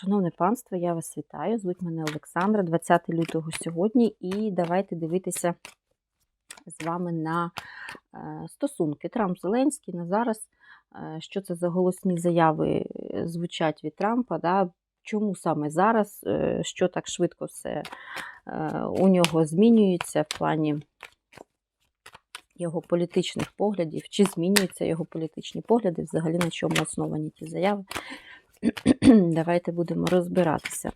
Шановне панство, я вас вітаю. Звуть мене Олександра, 20 лютого сьогодні, і давайте дивитися з вами на е, стосунки Трамп Зеленський на зараз. Е, Що це за голосні заяви е, звучать від Трампа? Да? Чому саме зараз? Що так швидко все у нього змінюється в плані його політичних поглядів? Чи змінюються його політичні погляди? Взагалі на чому основані ті заяви? Давайте будемо розбиратися.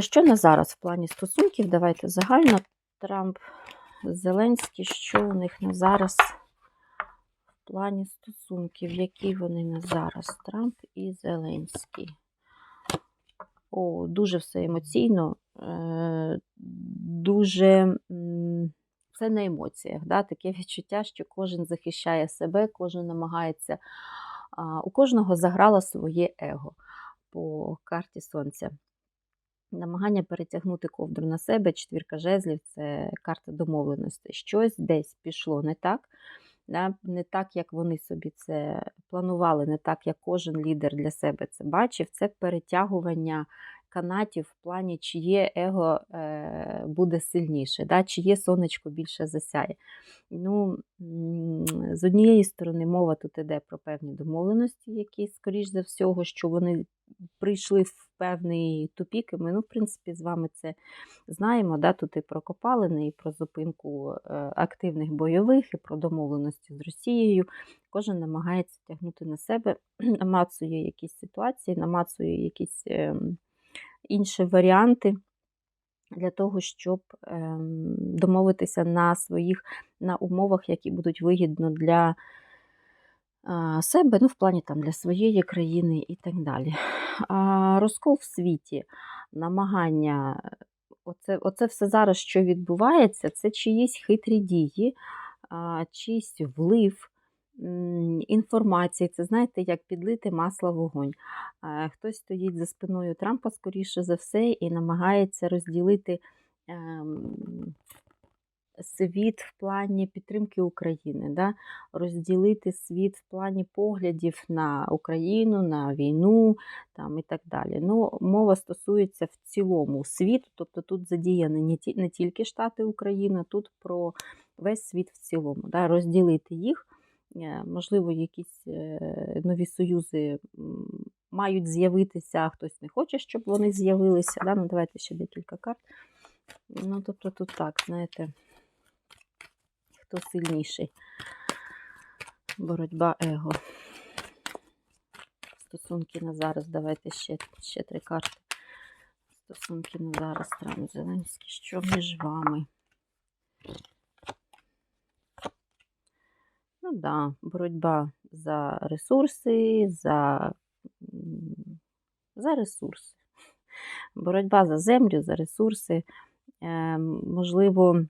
Що на зараз в плані стосунків? Давайте загально. Трамп, Зеленський, що у них на зараз в плані стосунків? Які вони на зараз? Трамп і Зеленський. О, дуже все емоційно, е, дуже це на емоціях. Да? Таке відчуття, що кожен захищає себе, кожен намагається. А, у кожного заграло своє его по карті сонця. Намагання перетягнути ковдру на себе, четвірка жезлів це карта домовленості. Щось десь пішло не так, не так, як вони собі це планували, не так, як кожен лідер для себе це бачив. Це перетягування канатів в плані, чиє его е, буде сильніше, да? чиє сонечко більше засяє. Ну, З однієї сторони, мова тут іде про певні домовленості, які, скоріш за всього, що вони прийшли в певний тупік, і ми, ну, в принципі, з вами це знаємо. Да? Тут і про копалини, і про зупинку е, активних бойових, і про домовленості з Росією. Кожен намагається тягнути на себе, намацує якісь ситуації, намацує якісь е, інші варіанти. Для того, щоб ем, домовитися на своїх на умовах, які будуть вигідно для себе, ну, в плані там для своєї країни і так далі. А, розкол в світі, намагання, оце, оце все зараз, що відбувається, це чиїсь хитрі дії, чийсь влив інформації. Це знаєте, як підлити масло вогонь. Хтось стоїть за спиною Трампа, скоріше за все, і намагається розділити. ем, Світ в плані підтримки України, да? розділити світ в плані поглядів на Україну, на війну там, і так далі. Ну, Мова стосується в цілому світу, тобто тут задіяні не, тільки Штати Україна, тут про весь світ в цілому. Да? Розділити їх, можливо, якісь е, нові союзи мають з'явитися, а хтось не хоче, щоб вони з'явилися. Да? Ну, Давайте ще декілька карт. Ну, тобто тут так, знаєте хто сильніший. Боротьба его. Стосунки на зараз. Давайте ще ще три карти. Стосунки на зараз. Трамп Зеленський. Що між вами? Ну да, боротьба за ресурси, за, за ресурси. Боротьба за землю, за ресурси. Е, можливо,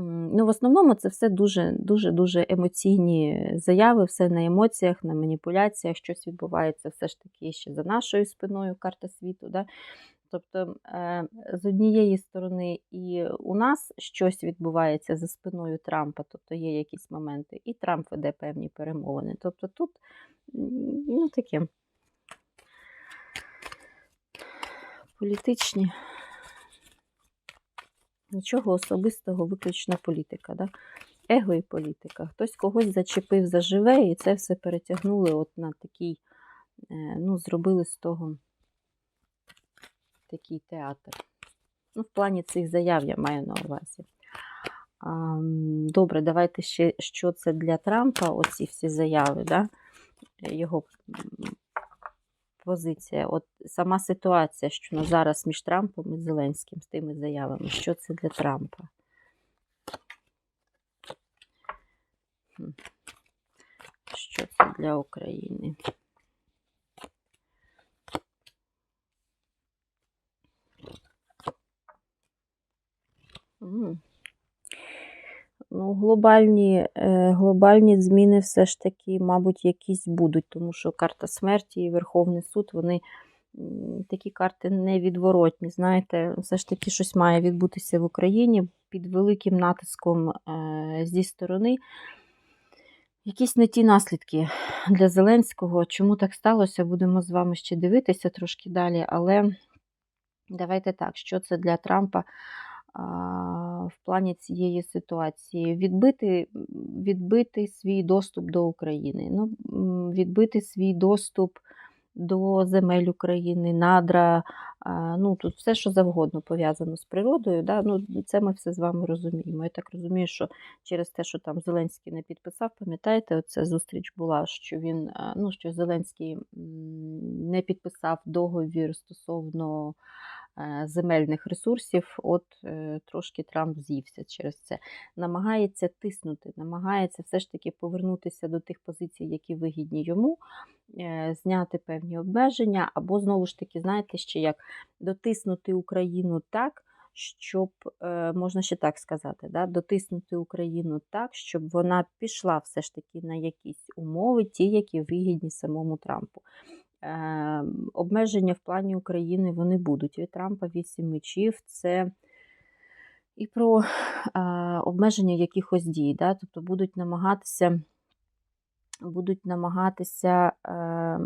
Ну, В основному це все дуже-дуже емоційні заяви, все на емоціях, на маніпуляціях, щось відбувається все ж таки ще за нашою спиною, карта світу. Да? Тобто, е, з однієї сторони, і у нас щось відбувається за спиною Трампа, тобто є якісь моменти, і Трамп веде певні перемовини. Тобто тут ну, таке політичні. Нічого особистого, виключно політика. Да? Его і політика. Хтось когось зачепив заживе, і це все перетягнули от на такий, ну, зробили з того такий театр. Ну, В плані цих заяв я маю на увазі. Добре, давайте ще, що це для Трампа, оці всі заяви, да? його позиція, от сама ситуація, що на зараз між Трампом і Зеленським з тими заявами, що це для Трампа? Що це для України? Ну, глобальні е, глобальні зміни все ж таки, мабуть, якісь будуть, тому що карта смерті і Верховний суд, вони такі карти невідворотні. Знаєте, все ж таки щось має відбутися в Україні під великим натиском е, зі сторони. якісь не ті наслідки для Зеленського. Чому так сталося? Будемо з вами ще дивитися трошки далі. Але давайте так, що це для Трампа в плані цієї ситуації? Відбити, відбити свій доступ до України, ну, відбити свій доступ до земель України, надра, ну тут все, що завгодно пов'язано з природою. Да? Ну, це ми все з вами розуміємо. Я так розумію, що через те, що там Зеленський не підписав, пам'ятаєте, оця зустріч була, що він, ну, що Зеленський не підписав договір стосовно земельних ресурсів, от е, трошки Трамп з'ївся через це. Намагається тиснути, намагається все ж таки повернутися до тих позицій, які вигідні йому, е, зняти певні обмеження, або знову ж таки, знаєте, ще як дотиснути Україну так. Щоб е, можна ще так сказати, да, дотиснути Україну так, щоб вона пішла все ж таки на якісь умови, ті, які вигідні самому Трампу. Е, обмеження в плані України вони будуть. Від Трампа вісім мечів це і про е, обмеження якихось дій. Да? Тобто будуть намагатися, будуть намагатися е,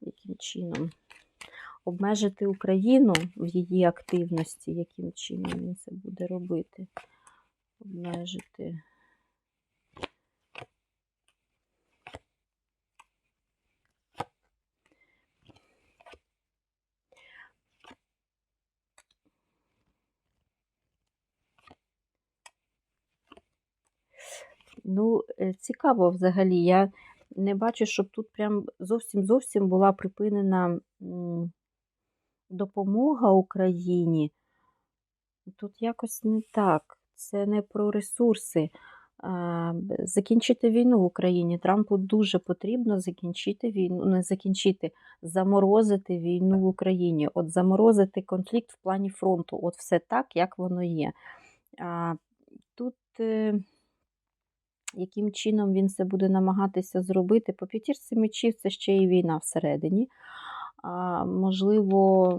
яким чином обмежити Україну в її активності, яким чином він це буде робити. Обмежити. Ну, е, цікаво взагалі. Я не бачу, щоб тут прям зовсім зовсім була припинена допомога Україні. Тут якось не так. Це не про ресурси. Закінчити війну в Україні. Трампу дуже потрібно закінчити війну, не закінчити, заморозити війну в Україні. От заморозити конфлікт в плані фронту. От все так, як воно є. Тут. Яким чином він це буде намагатися зробити. По п'ятірці мечів це ще і війна всередині. А, можливо,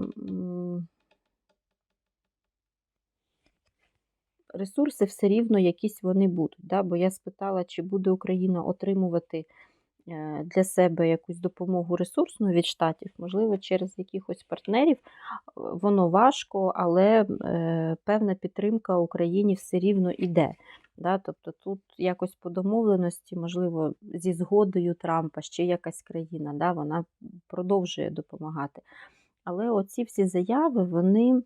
ресурси все рівно якісь вони будуть. Да? Бо я спитала, чи буде Україна отримувати е, для себе якусь допомогу ресурсну від штатів, можливо, через якихось партнерів. Воно важко, але е, певна підтримка Україні все рівно іде. Да? Тобто тут якось по домовленості, можливо, зі згодою Трампа ще якась країна, да? вона продовжує допомагати. Але оці всі заяви, вони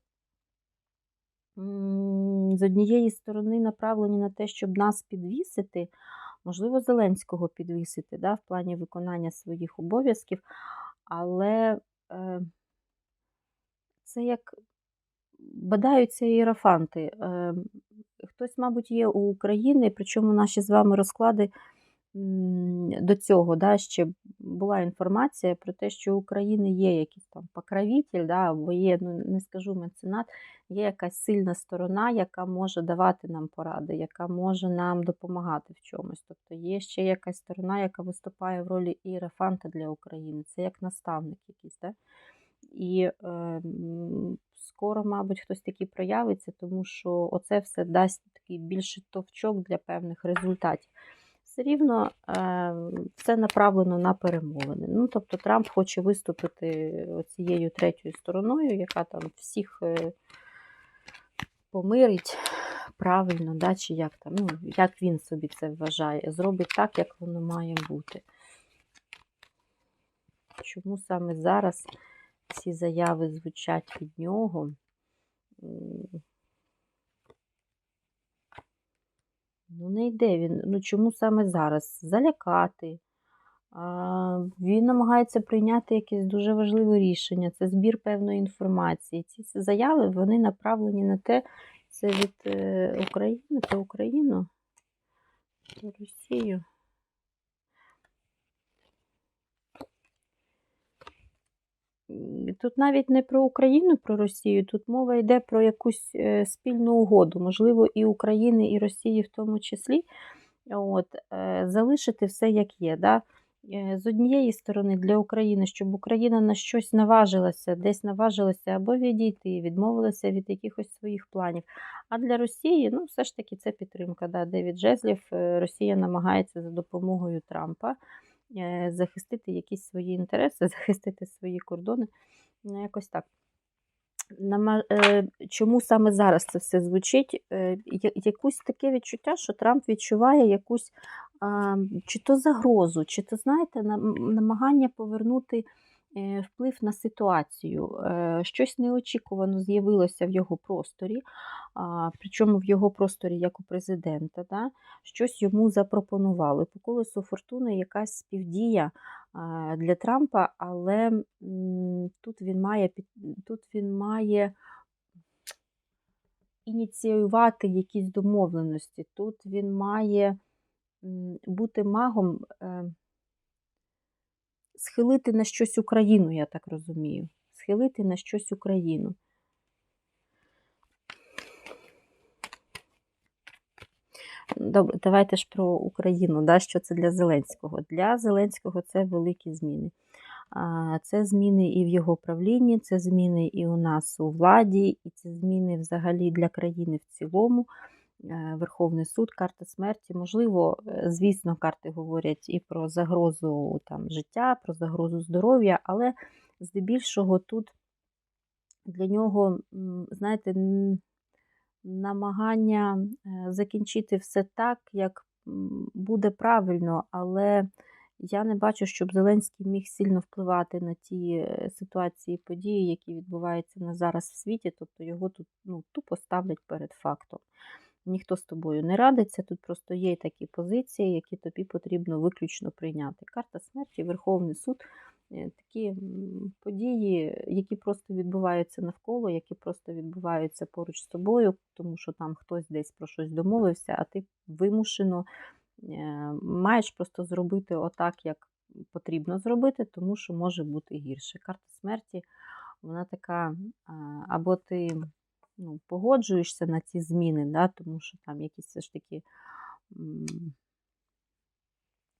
з однієї сторони направлені на те, щоб нас підвісити, можливо, Зеленського підвісити да, в плані виконання своїх обов'язків, але е, це як бадаються іерофанти. Е, хтось, мабуть, є у України, причому наші з вами розклади до цього да, ще була інформація про те, що у України є якийсь там покровитель, да, або є, ну не скажу меценат, є якась сильна сторона, яка може давати нам поради, яка може нам допомагати в чомусь. Тобто є ще якась сторона, яка виступає в ролі іерофанта для України. Це як наставник якийсь. Да? І е, скоро, мабуть, хтось такий проявиться, тому що оце все дасть такий більший товчок для певних результатів. Все рівно е, все направлено на перемовини. Ну, тобто Трамп хоче виступити цією третьою стороною, яка там всіх е, помирить правильно, да, чи як там, ну, як він собі це вважає, зробить так, як воно має бути. Чому саме зараз ці заяви звучать від нього? Ну, не йде він. Ну, чому саме зараз? Залякати. А, Він намагається прийняти якесь дуже важливе рішення. Це збір певної інформації. Ці заяви вони направлені на те, це від е, України про Україну, про Росію. Тут навіть не про Україну, про Росію, тут мова йде про якусь е, спільну угоду, можливо, і України, і Росії в тому числі. От, е, залишити все як є. Да? е, з однієї сторони для України, щоб Україна на щось наважилася, десь наважилася або відійти, відмовилася від якихось своїх планів. А для Росії, ну, все ж таки, це підтримка. Да, Девід Жезлів, Росія намагається за допомогою Трампа захистити якісь свої інтереси, захистити свої кордони. Ну, якось так. Е, Чому саме зараз це все звучить? Е, Якусь таке відчуття, що Трамп відчуває якусь чи то загрозу, чи то, знаєте, намагання повернути е, вплив на ситуацію. Е, Щось неочікувано з'явилося в його просторі, причому в його просторі як у президента. Да? Щось йому запропонували. По колесу фортуни якась співдія для Трампа, але тут він має тут він має ініціювати якісь домовленості. Тут він має бути магом, е, схилити на щось Україну, я так розумію. Схилити на щось Україну. Добре, давайте ж про Україну. Да, Що це для Зеленського? Для Зеленського це великі зміни. Це зміни і в його правлінні, це зміни і у нас у владі, і це зміни взагалі для країни в цілому. Е, Верховний суд, карта смерті. Можливо, е, звісно, карти говорять і про загрозу там, життя, про загрозу здоров'я, але здебільшого тут для нього, знаєте, намагання е, закінчити все так, як буде правильно, але я не бачу, щоб Зеленський міг сильно впливати на ті ситуації, події, які відбуваються на зараз в світі. Тобто його тут ну, тупо ставлять перед фактом. Ніхто з тобою не радиться, тут просто є такі позиції, які тобі потрібно виключно прийняти. Карта смерті, Верховний суд е, такі події, які просто відбуваються навколо, які просто відбуваються поруч з тобою, тому що там хтось десь про щось домовився, а ти вимушено е, маєш просто зробити отак, як потрібно зробити, тому що може бути гірше. Карта смерті, вона така, або ти ну, погоджуєшся на ці зміни, да, тому що там якісь все ж таки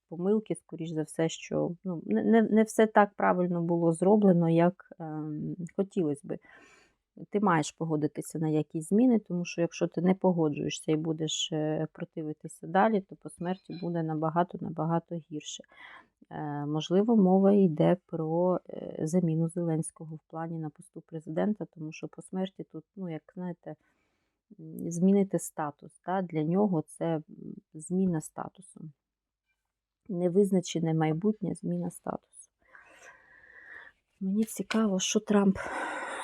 помилки, скоріш за все, що ну, не, не, все так правильно було зроблено, як е, хотілося би. Ти маєш погодитися на якісь зміни, тому що якщо ти не погоджуєшся і будеш е, противитися далі, то по смерті буде набагато-набагато гірше. Е, Можливо, мова йде про е, заміну Зеленського в плані на посту президента, тому що по смерті тут, ну, як знаєте, змінити статус. Да? Для нього це зміна статусу. Невизначене майбутнє зміна статусу. Мені цікаво, що Трамп,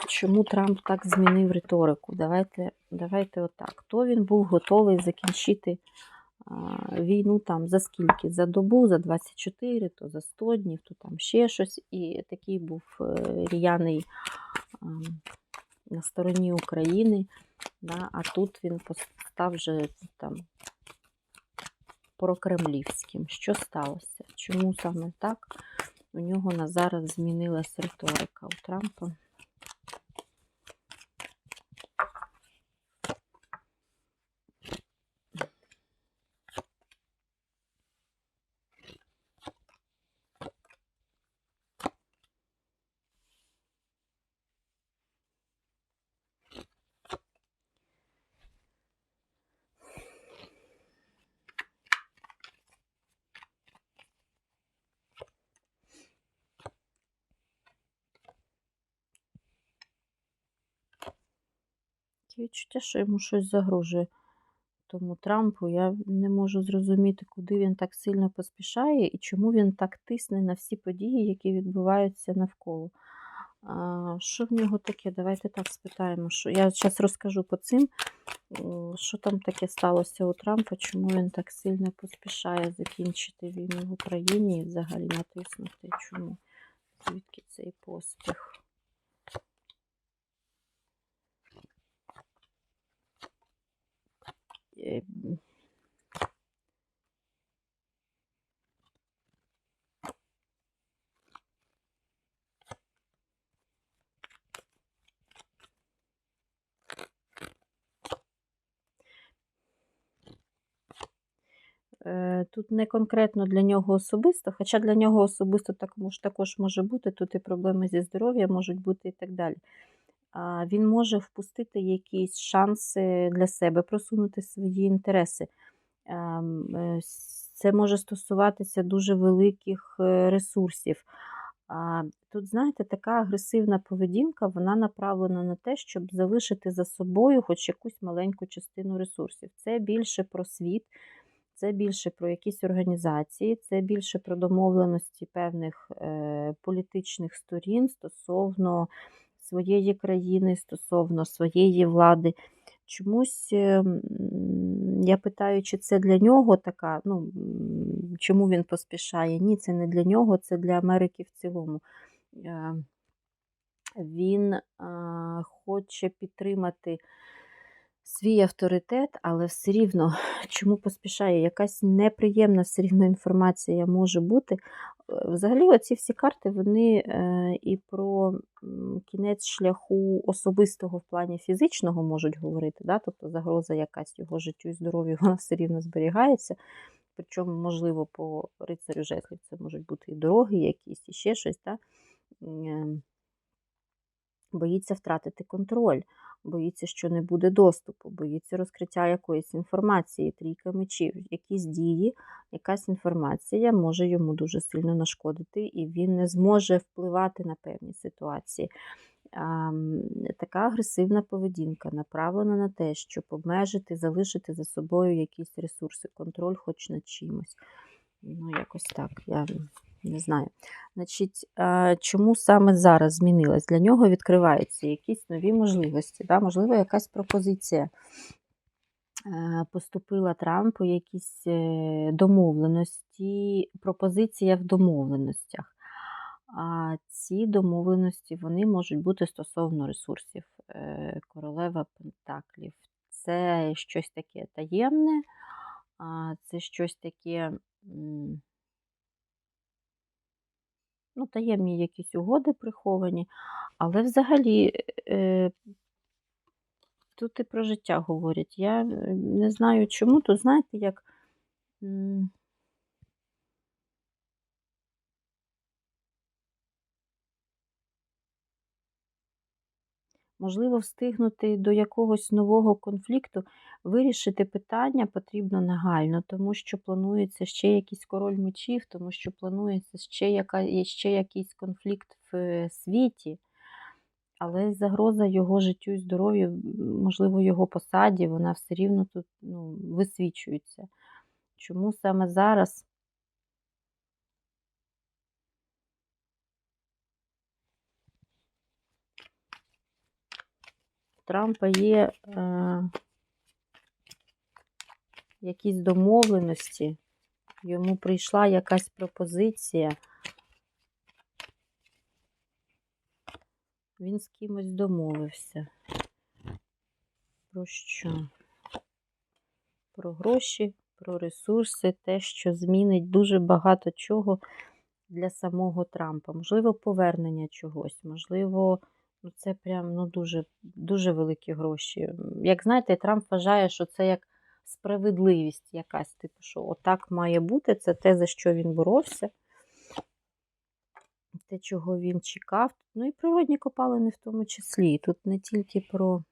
чому Трамп так змінив риторику. Давайте, давайте отак. То він був готовий закінчити а, війну там за скільки? За добу, за 24, то за 100 днів, то там ще щось. І такий був е, р'яний на стороні України. Да? А тут він став вже там прокремлівським. Що сталося? Чому саме так? У нього на зараз змінилась риторика у Трампа. Відчуття, що йому щось загрожує тому Трампу. Я не можу зрозуміти, куди він так сильно поспішає і чому він так тисне на всі події, які відбуваються навколо. А, Що в нього таке? Давайте так спитаємо. Що... Я зараз розкажу по цим, що там таке сталося у Трампа, чому він так сильно поспішає закінчити війну в Україні і взагалі натиснути. Чому? Звідки цей поспіх? Е, м. Е, е, тут не конкретно для нього особисто, хоча для нього особисто також, також може бути, тут і проблеми зі здоров'ям можуть бути і так далі. Він може впустити якісь шанси для себе, просунути свої інтереси. Ем, е, Це може стосуватися дуже великих е, ресурсів. Тут, знаєте, така агресивна поведінка, вона направлена на те, щоб залишити за собою хоч якусь маленьку частину ресурсів. Це більше про світ, це більше про якісь організації, це більше про домовленості певних е, політичних сторін стосовно своєї країни, стосовно своєї влади. Чомусь е, я питаю, чи це для нього така, ну чому він поспішає? Ні, це не для нього, це для Америки в цілому. Е, Він е, хоче підтримати свій авторитет, але все рівно чому поспішає? Якась неприємна все рівно інформація може бути. Взагалі, оці всі карти вони е, і про кінець шляху особистого в плані фізичного можуть говорити, да? тобто загроза якась його життю і здоров'ю, вона все рівно зберігається. Причому, можливо, по рицарю жезлів це можуть бути і дороги якісь, і ще щось. Да? Ем, Боїться втратити контроль, боїться, що не буде доступу, боїться розкриття якоїсь інформації, трійка мечів, якісь дії, якась інформація може йому дуже сильно нашкодити, і він не зможе впливати на певні ситуації. Така агресивна поведінка направлена на те, щоб обмежити, залишити за собою якісь ресурси, контроль хоч над чимось. Ну, якось так. Я не знаю. Значить, чому саме зараз змінилось? Для нього відкриваються якісь нові можливості. Да? Можливо, якась пропозиція е, поступила Трампу, якісь е, домовленості, пропозиція в домовленостях. А ці домовленості вони можуть бути стосовно ресурсів. Е, Королева Пентаклів. Це щось таке таємне, це щось таке. Ну, таємні якісь угоди приховані, але взагалі е, тут і про життя говорять. Я е, не знаю чому, то знаєте, як. Можливо, встигнути до якогось нового конфлікту, вирішити питання потрібно нагально, тому що планується ще якийсь король мечів, тому що планується ще, яка, ще якийсь конфлікт в е, світі, але загроза його життю і здоров'ю, можливо, його посаді, вона все рівно тут ну, висвічується. Чому саме зараз? Трампа є е, якісь домовленості, йому прийшла якась пропозиція. Він з кимось домовився. Про що? Про гроші, про ресурси, те, що змінить дуже багато чого для самого Трампа. Можливо, повернення чогось, можливо, це прям ну, дуже, дуже великі гроші. Як знаєте, Трамп вважає, що це як справедливість якась, типу, що отак має бути, це те, за що він боровся, те, чого він чекав. Ну і природні копалини в тому числі. Тут не тільки про.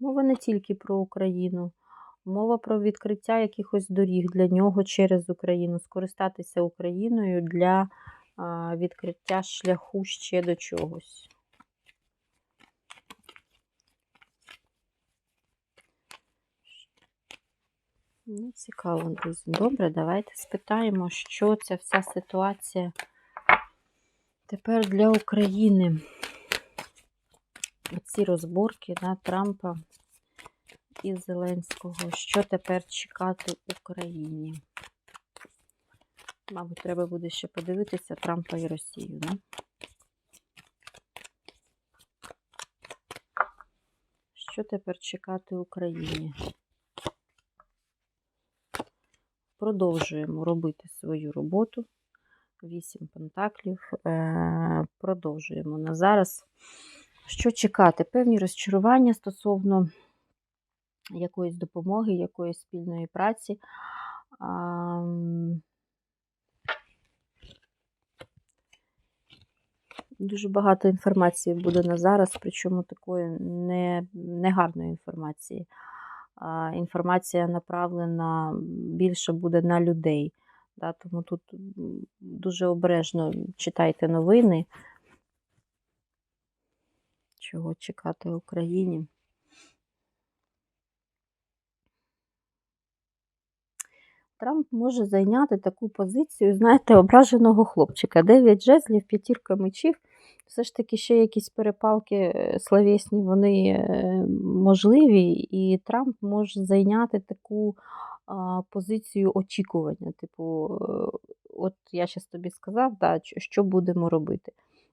Мова не тільки про Україну, мова про відкриття якихось доріг для нього через Україну, скористатися Україною для відкриття шляху ще до чогось. Ну, цікаво, друзі. Добре, давайте спитаємо, що ця вся ситуація тепер для України. Ці розборки на Трампа і Зеленського. Що тепер чекати Україні? Мабуть, треба буде ще подивитися Трампа і Росію, да? Що тепер чекати Україні? Продовжуємо робити свою роботу, Вісім пентаклів. Е, Продовжуємо на зараз. Що чекати? Певні розчарування стосовно якоїсь допомоги, якоїсь спільної праці. Дуже багато інформації буде на зараз, причому такої не, негарної інформації. А, Інформація направлена більше буде на людей. Да, тому тут дуже обережно читайте новини, чого чекати Україні. Трамп може зайняти таку позицію, знаєте, ображеного хлопчика. Дев'ять жезлів, п'ятірка мечів. Все ж таки ще якісь перепалки е, словесні, вони е, можливі, і Трамп може зайняти таку позицію очікування. Типу, е, от я зараз тобі сказав, да, що будемо робити.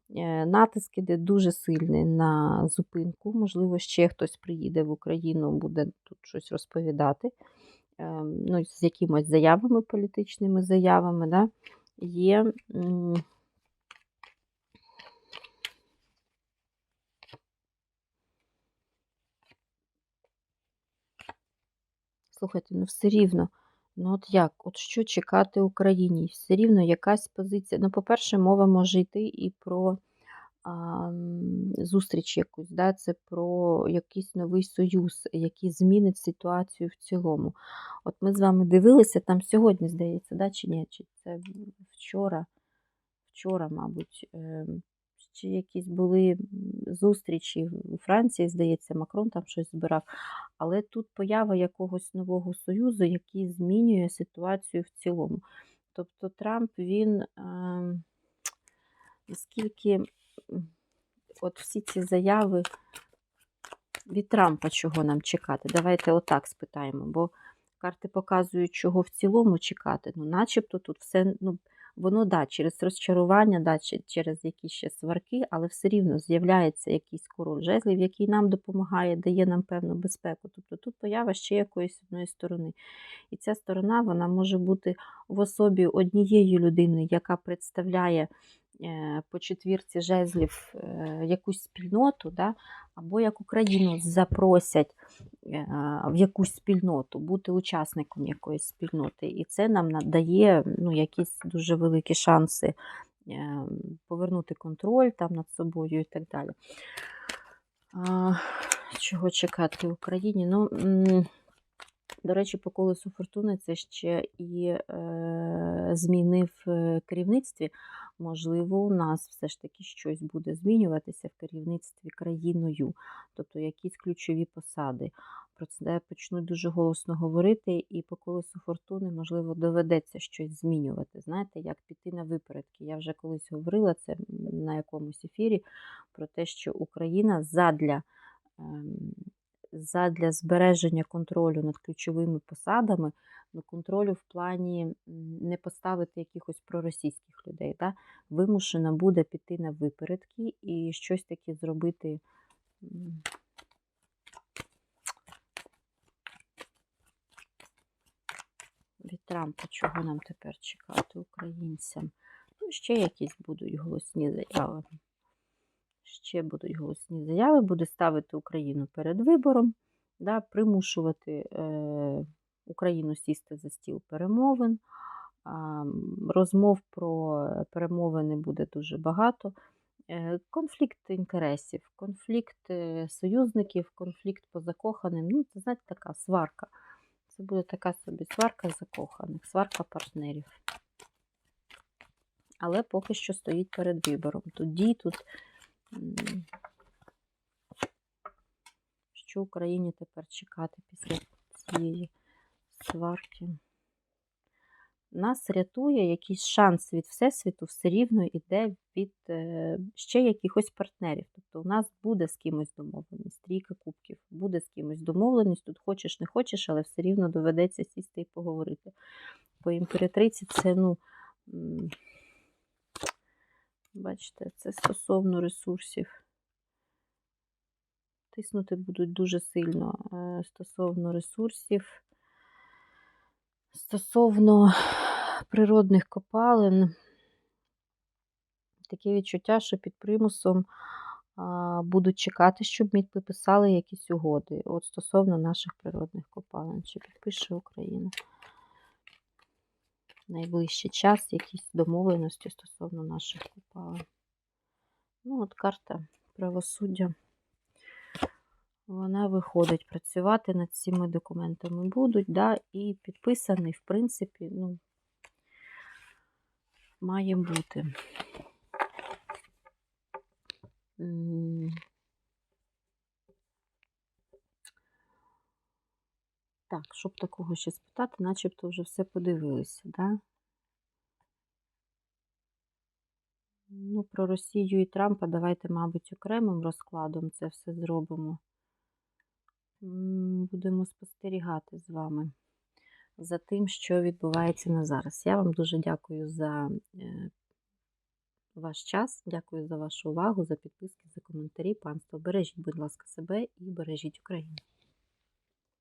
Е, Натиск іде дуже сильний на зупинку. Можливо, ще хтось приїде в Україну, буде тут щось розповідати. Ем, Ну, з якимось заявами, політичними заявами, да, є. Слухайте, ну все рівно. Ну от як? От що чекати Україні? Все рівно якась позиція. Ну, по-перше, мова може йти і про а, зустріч якусь, да? це про якийсь новий союз, який змінить ситуацію в цілому. От ми з вами дивилися там сьогодні, здається, да? чи ні? Чи це вчора, вчора, мабуть. ем, Чи якісь були зустрічі у Франції, здається, Макрон там щось збирав. Але тут поява якогось нового союзу, який змінює ситуацію в цілому. Тобто Трамп, він ем, наскільки от всі ці заяви від Трампа, чого нам чекати? Давайте отак спитаємо, бо карти показують, чого в цілому чекати. Ну, начебто тут все, ну, воно да, через розчарування, да, через якісь ще сварки, але все рівно з'являється якийсь король жезлів, який нам допомагає, дає нам певну безпеку. Тобто тут поява ще якоїсь одної сторони. І ця сторона вона може бути в особі однієї людини, яка представляє по четвірці жезлів е, якусь спільноту, да, або як Україну запросять е, в якусь спільноту, бути учасником якоїсь спільноти. І це нам надає ну, якісь дуже великі шанси е, повернути контроль там над собою і так далі. Чого чекати в Україні? Ну, до речі, по колесу фортуни це ще і е, зміни в е, керівництві. Можливо, у нас все ж таки щось буде змінюватися в керівництві країною, тобто якісь ключові посади. Про це почнуть дуже голосно говорити, і по колесу фортуни, можливо, доведеться щось змінювати. Знаєте, як піти на випередки. Я вже колись говорила це на якомусь ефірі про те, що Україна задля. ем, задля збереження контролю над ключовими посадами, ну, контролю в плані не поставити якихось проросійських людей, да, вимушена буде піти на випередки і щось таке зробити. Від Трампа, чого нам тепер чекати українцям? Ну, ще якісь будуть голосні заяви. Ще будуть голосні заяви, буде ставити Україну перед вибором, да, примушувати е, Україну сісти за стіл перемовин. Розмов про перемовини буде дуже багато. Е, конфлікт інтересів, конфлікт е, союзників, конфлікт по закоханим. Ну, це знаєте, така сварка. Це буде така собі сварка закоханих, сварка партнерів. Але поки що стоїть перед вибором. Тоді тут Що Україні тепер чекати після цієї сварки? Нас рятує якийсь шанс від Всесвіту, все рівно йде від е, ще якихось партнерів. Тобто у нас буде з кимось домовленість, трійка кубків, буде з кимось домовленість, тут хочеш, не хочеш, але все рівно доведеться сісти і поговорити. По імператриці це, ну, Бачите, це стосовно ресурсів. Тиснути будуть дуже сильно е, стосовно ресурсів, стосовно природних копалин. таке відчуття, що під примусом будуть чекати, щоб ми підписали якісь угоди. От стосовно наших природних копалин. Чи підпише Україна? Найближчий час якісь домовленості стосовно наших копалин. Ну, от карта правосуддя. Вона виходить працювати над цими документами будуть, да, і підписаний, в принципі, ну, має бути. Так, щоб такого ще спитати, начебто вже все подивилися, да? Ну, про Росію і Трампа давайте, мабуть, окремим розкладом це все зробимо. Будемо спостерігати з вами за тим, що відбувається на зараз. Я вам дуже дякую за е, ваш час, дякую за вашу увагу, за підписки, за коментарі. Панство, бережіть, будь ласка, себе і бережіть Україну.